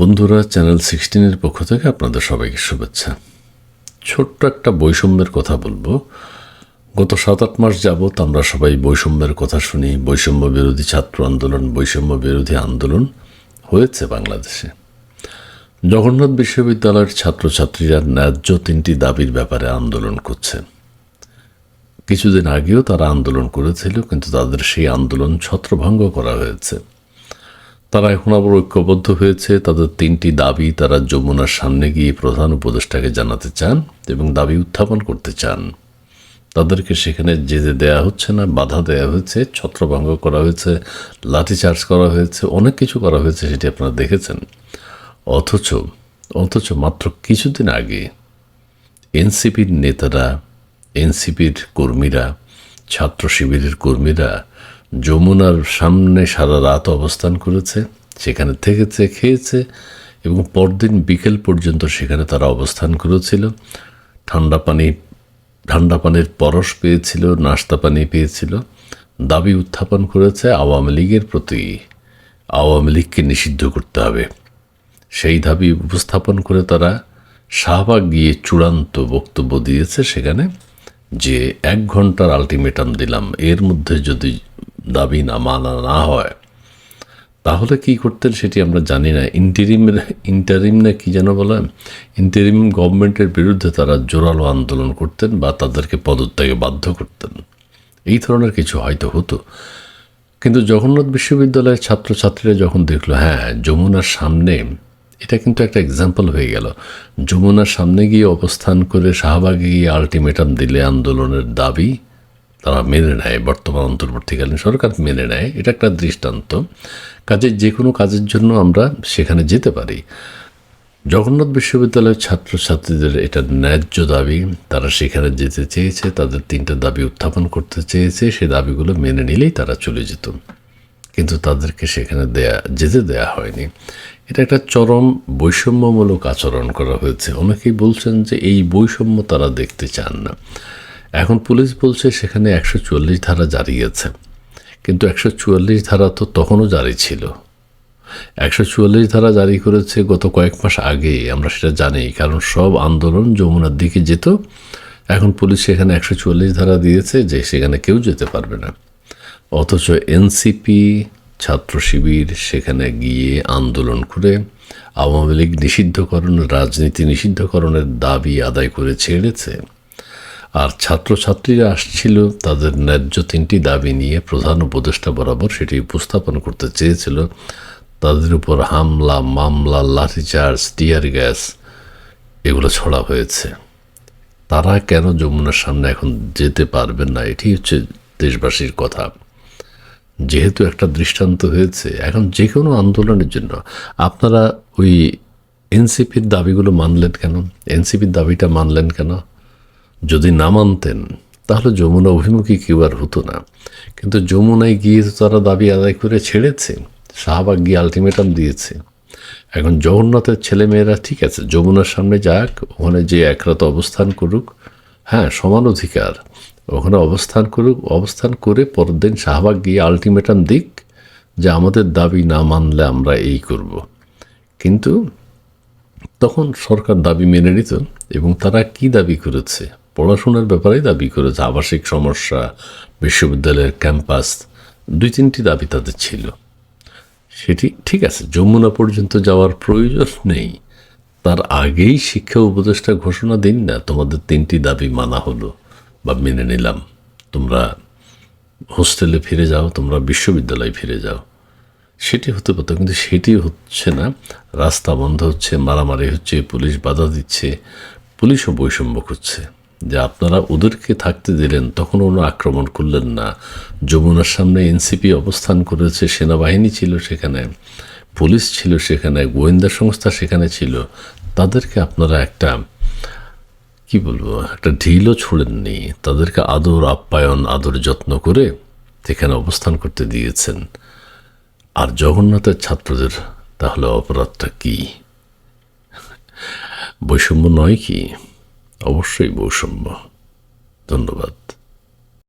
বন্ধুরা চ্যানেল সিক্সটিনের পক্ষ থেকে আপনাদের সবাইকে শুভেচ্ছা। ছোট্ট একটা বৈষম্যের কথা বলব। গত সাত আট মাস যাবৎ আমরা সবাই বৈষম্যের কথা শুনি। বৈষম্য বিরোধী ছাত্র আন্দোলন, বৈষম্য বিরোধী আন্দোলন হয়েছে বাংলাদেশে। জগন্নাথ বিশ্ববিদ্যালয়ের ছাত্রছাত্রীরা ন্যায্য তিনটি দাবির ব্যাপারে আন্দোলন করছে। কিছুদিন আগেও তারা আন্দোলন করেছিল, কিন্তু তাদের সেই আন্দোলন ছত্রভঙ্গ করা হয়েছে। তারা এখন আবার ঐক্যবদ্ধ হয়েছে। তাদের তিনটি দাবি তারা যমুনার সামনে গিয়ে প্রধান উপদেষ্টাকে জানাতে চান এবং দাবি উত্থাপন করতে চান। তাদেরকে সেখানে যেতে দেয়া হচ্ছে না, বাধা দেয়া হয়েছে, ছত্রভঙ্গ করা হয়েছে, লাঠিচার্জ করা হয়েছে, অনেক কিছু করা হয়েছে সেটি আপনারা দেখেছেন। অথচ অথচ মাত্র কিছুদিন আগে এনসিপির নেতারা, এনসিপির কর্মীরা ছাত্র শিবিরের কর্মীরা যমুনার সামনে সারা রাত অবস্থান করেছে, সেখানে থেকেছে, খেয়েছে এবং পরদিন বিকেল পর্যন্ত সেখানে তারা অবস্থান করেছিল। ঠান্ডা পানি, ঠান্ডা পানির পরশ পেয়েছিল নাস্তা পানি পেয়েছিল। দাবি উত্থাপন করেছে আওয়ামী লীগের প্রতি। আওয়ামী লীগকে নিষিদ্ধ করতে হবে। সেই দাবি উপস্থাপন করে তারা শাহবাগ গিয়ে চূড়ান্ত বক্তব্য দিয়েছে সেখানে যে, এক ঘণ্টার আলটিমেটাম দিলাম। এর মধ্যে যদি দাবি না, মানা না হয়। তাহলে কি করতেন সেটি আমরা জানি না। ইন্টারিমের ইন্টারিম না কি যেন বলে? ইন্টারিম গভর্নমেন্টের বিরুদ্ধে তারা জোরালো আন্দোলন করতেন বা তাদেরকে পদত্যাগে বাধ্য করতেন। এই ধরনের কিছু হয়তো হতো। কিন্তু জগন্নাথ বিশ্ববিদ্যালয়ের ছাত্রছাত্রীরা যখন দেখল হ্যাঁ যমুনার সামনে, এটা কিন্তু একটা এক্সাম্পল হয়ে গেল। যমুনার সামনে গিয়ে অবস্থান করে শাহবাগে গিয়ে আলটিমেটাম দিলে আন্দোলনের দাবি তারা মেনে নেয়, বর্তমান অন্তর্বর্তীকালীন সরকার মেনে নেয়, এটা একটা দৃষ্টান্ত। কাজে যে কোনো কাজের জন্য আমরা সেখানে যেতে পারি। জগন্নাথ বিশ্ববিদ্যালয়ের ছাত্রছাত্রীদের এটা ন্যায্য দাবি, তারা সেখানে যেতে চেয়েছে, তাদের তিনটা দাবি উত্থাপন করতে চেয়েছে, সে দাবিগুলো মেনে নিলেই তারা চলে যেত। কিন্তু তাদেরকে সেখানে দেয়া, যেতে দেয়া হয়নি। এটা একটা চরম বৈষম্যমূলক আচরণ করা হয়েছে। অনেকেই বলছেন যে এই বৈষম্য তারা দেখতে চান না। এখন পুলিশ বলছে সেখানে একশো চুয়াল্লিশ ধারা জারি আছে। কিন্তু একশো চুয়াল্লিশ ধারা তো তখনও জারি ছিল। একশো চুয়াল্লিশ ধারা জারি করেছে গত কয়েক মাস আগে আমরা সেটা জানি, কারণ সব আন্দোলন যমুনার দিকে যেত। এখন পুলিশ সেখানে একশো চুয়াল্লিশ ধারা দিয়েছে যে সেখানে কেউ যেতে পারবে না। অথচ এনসিপি, ছাত্র শিবির সেখানে গিয়ে আন্দোলন করে আওয়ামী লীগ নিষিদ্ধকরণ, রাজনীতি নিষিদ্ধকরণের দাবি আদায় করে ছেড়েছে। আর ছাত্রছাত্রীরা আসছিল, তাদের ন্যায্য তিনটি দাবি নিয়ে প্রধান উপদেষ্টা বরাবর সেটি উপস্থাপন করতে চেয়েছিল। তাদের উপর হামলা, মামলা, লাঠিচার্জ, টিয়ার গ্যাস, এগুলো ছড়া হয়েছে। তারা কেন যমুনার সামনে এখন যেতে পারবেন না? এটি হচ্ছে দেশবাসীর কথা। যেহেতু একটা দৃষ্টান্ত হয়েছে, এখন যে কোনো আন্দোলনের জন্য আপনারা ওই এনসিপির দাবিগুলো মানলেন কেন? এনসিপির দাবিটা মানলেন কেন? যদি না মানতেন, তাহলে যমুনা অভিমুখী কেউ আর হতো না। কিন্তু যমুনায় গিয়ে তো তারা দাবি আদায় করে ছেড়েছে শাহবাগ গিয়ে আলটিমেটাম দিয়েছে। এখন জগন্নাথের ছেলেমেয়েরা ঠিক আছে, যমুনার সামনে যাক, ওখানে যে একরাত অবস্থান করুক হ্যাঁ সমান অধিকার। ওখানে অবস্থান করুক, অবস্থান করে পরের দিন শাহবাগ গিয়ে আলটিমেটাম দিক যে আমাদের দাবি না মানলে আমরা এই করব। কিন্তু তখন সরকার দাবি মেনে নিত এবং তারা কি দাবি করেছে? পড়াশোনার ব্যাপারেই দাবি করেছে। আবাসিক সমস্যা, বিশ্ববিদ্যালয়ের ক্যাম্পাস, দুই তিনটি দাবি তাদের ছিল। সেটি ঠিক আছে, যমুনা পর্যন্ত যাওয়ার প্রয়োজন নেই। তার আগেই শিক্ষা উপদেষ্টা ঘোষণা দিন না, তোমাদের তিনটি দাবি মানা হলো বা মেনে নিলাম। তোমরা হোস্টেলে ফিরে যাও, তোমরা বিশ্ববিদ্যালয়ে ফিরে যাও। সেটি হতে পারতো, কিন্তু সেটি হচ্ছে না। রাস্তা বন্ধ হচ্ছে, মারামারি হচ্ছে, পুলিশ বাধা দিচ্ছে, পুলিশও বৈষম্য করছে যে আপনারা ওদেরকে থাকতে দিলেন তখন কোনো আক্রমণ করলেন না। যমুনার সামনে এনসিপি অবস্থান করেছে, সেনাবাহিনী ছিল সেখানে, পুলিশ ছিল সেখানে, গোয়েন্দা সংস্থা সেখানে ছিল। তাদেরকে আপনারা একটা, কি বলব, একটা ঢিলও ছুড়েননি। তাদেরকে আদর, আপ্যায়ন, আদর যত্ন করে সেখানে অবস্থান করতে দিয়েছেন। আর জগন্নাথের ছাত্রদের তাহলে অপরাধটা কি? বৈষম্য নয় কি? অবশ্যই বৈষম্য। ধন্যবাদ।